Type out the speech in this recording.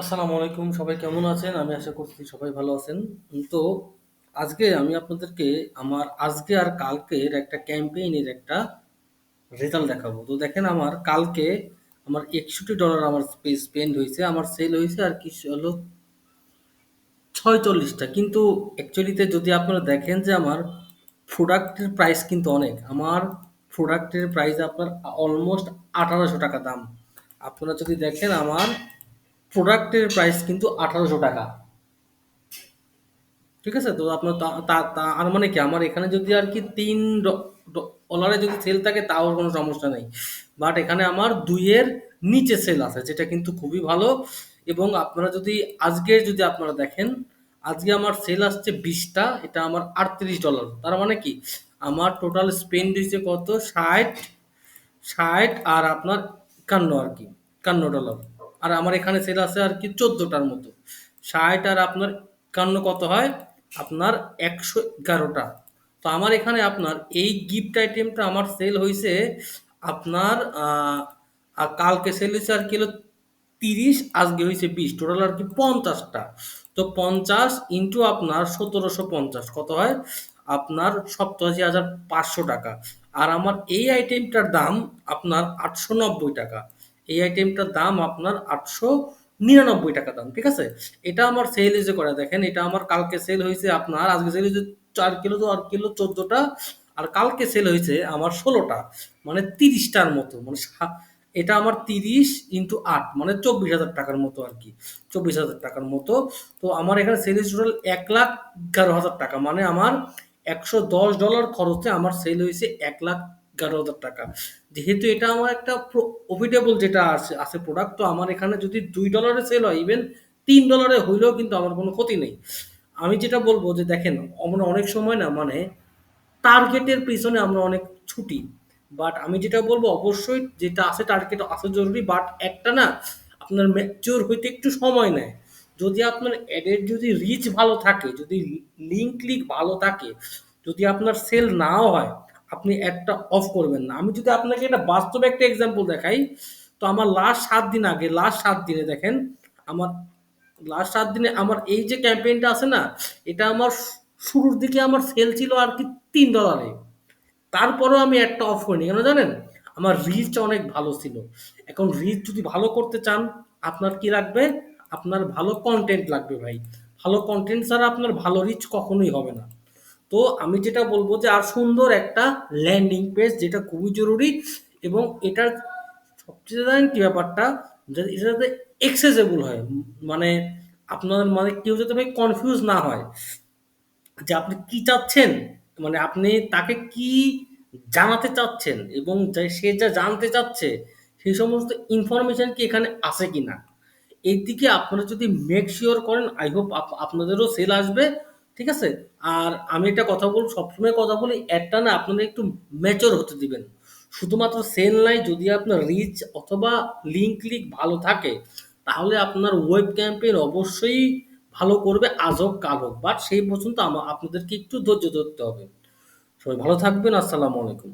আসসালামু আলাইকুম, সবাই কেমন আছেন? আমি আশা করছি সবাই ভালো আছেন। তো, আজকে আমি আপনাদেরকে আমার আজকে আর কালকের একটা ক্যাম্পেইনের একটা রেজাল্ট দেখাবো। তো দেখেন আমার কালকে আমার $61 আমার স্পে স্পেন্ড হইছে। আমার সেল হইছে আর কি হলো ৪৬ টা। কিন্তু অ্যাকচুয়ালিতে যদি আপনারা দেখেন যে আমার প্রোডাক্টের প্রাইস কিন্তু অনেক। আমার প্রোডাক্টের প্রাইস আপনার অলমোস্ট অলমোস্ট ৳১৮০০ দাম। আপনারা যদি দেখেন আমার প্রোডাক্টের প্রাইস কিন্তু ৳১৮০০ ঠিক আছে? তো আপনার আর মানে কি আমার এখানে যদি আর কি তিন ডলারে যদি সেল থাকে তাও কোনো সমস্যা নেই। বাট এখানে আমার দুইয়ের নিচে সেল আছে যেটা কিন্তু খুবই ভালো এবং আপনারা যদি আজকে যদি আপনারা দেখেন, আজকে আমার সেল আসছে বিশটা এটা আমার $৩৮ তার মানে কি? আমার টোটাল স্পেন্ড হইছে কত? ষাট ষাট আর আপনার ৫১ আরকি, $৫১ আর আমার এখানে সেল আছে আরকি ১৪ টার মতো। ৬০ আর আপনার ৫১ কত হয়? আপনার একশো এগারোটা তো আমার এখানে আপনার এই গিফট আইটেমটা আমার সেল হয়েছে আপনার কালকে সেল হয়েছে আর কি হলো ৩০ আজকে হয়েছে বিশ টোটাল আর কি পঞ্চাশটা তো ৫০ ইন্টু আপনার ১৭৫০ কত হয়? আপনার ৳৮৭,৫০০ আর আমার এই আইটেমটার দাম আপনার ৳৮৯০ এই আইটেমটার দাম আপনার ৳৮৯৯ দাম। ঠিক আছে? এটা আমার সেল হইছে করে দেখেন, এটা আমার কালকে সেল হয়েছে আপনার আজকে সেল হইছে ৪ কিলো তো ৮ কিলো চোদ্দোটা আর কালকে সেল হয়েছে আমার ষোলোটা মানে তিরিশটার মতো। মানে এটা আমার ৩০ ইন্টু আট মানে চব্বিশ হাজার টাকার মতো আর কি চব্বিশ হাজার টাকার মতো। তো আমার এখানে সেল হইছে টোটাল ৳১,১১,০০০ মানে আমার $১১০ খরচে আমার সেল হইছে ৳১,১১,০০০ যেহেতু এটা আমার একটা প্র প্রফিটেবল যেটা আছে আছে প্রোডাক্ট তো আমার এখানে যদি $২ এ সেল হয় ইভেন $৩ এ হইলেও কিন্তু আমার কোনো ক্ষতি নেই। আমি যেটা বলব যে দেখেন আমরা অনেক সময় না মানে টার্গেটের পিছনে আমরা অনেক ছুটি। বাট আমি যেটা বলব অবশ্যই যেটা আছে টার্গেট আসা জরুরি বাট একটা না আপনার ম্যাচিওর হইতে একটু সময় নেয়। যদি আপনার এডের যদি রিচ ভালো থাকে, যদি লিঙ্ক ক্লিক ভালো থাকে, যদি আপনার সেল নাও হয়, আপনি এডটা অফ করবেন না। আমি যদি আপনাকে একটা বাস্তব একটা এক্সাম্পল দেখাই, তো আমার লাস্ট সাত দিন আগে লাস্ট সাত দিনে দেখেন আমার লাস্ট সাত দিনে আমার এই যে ক্যাম্পেইনটা আছে না, এটা আমার শুরুর দিকে আমার সেল ছিল আর কি $৩ এ। তারপরেও আমি এডটা অফ করিনি। কেন জানেন? আমার রিচ অনেক ভালো ছিল। এখন রিচ যদি ভালো করতে চান, আপনার কি লাগবে? আপনার ভালো কনটেন্ট লাগবে ভাই। ভালো কন্টেন্ট ছাড়া আপনার ভালো রিচ কখনোই হবে না। তো আমি যেটা বলব যে আর সুন্দর একটা ল্যান্ডিং পেজ যেটা খুবই জরুরি এবং এটার সবচেয়ে কি ব্যাপারটা? যে এটা যাতে accessible হয়। মানে আপনার মানে কেউ যাতে ভাই কনফিউজ না হয়। যে আপনি কি চাচ্ছেন? মানে আপনি তাকে কি জানাতে চাচ্ছেন এবং সে যা জানতে চাচ্ছে, সেই সমস্ত ইনফরমেশন কি এখানে আছে কি না এই দিকে আপনারা যদি মেক সিউর করেন আই হোপ আপ আপনাদেরও সেল আসবে। ঠিক আছে? আর আমি একটা কথা বলব সবসময় কথা বলি একটা না আপনাদের একটু ম্যাচোর হতে দিবেন। শুধুমাত্র সেল নাই যদি আপনার রিচ অথবা লিঙ্ক ক্লিক ভালো থাকে, তাহলে আপনার ওয়েব ক্যাম্পেইন অবশ্যই ভালো করবে আজ হোক কাল হোক। বাট সেই পর্যন্ত আপনাদেরকে একটু ধৈর্য ধরতে হবে। সবাই ভালো থাকবেন। আসসালামু আলাইকুম।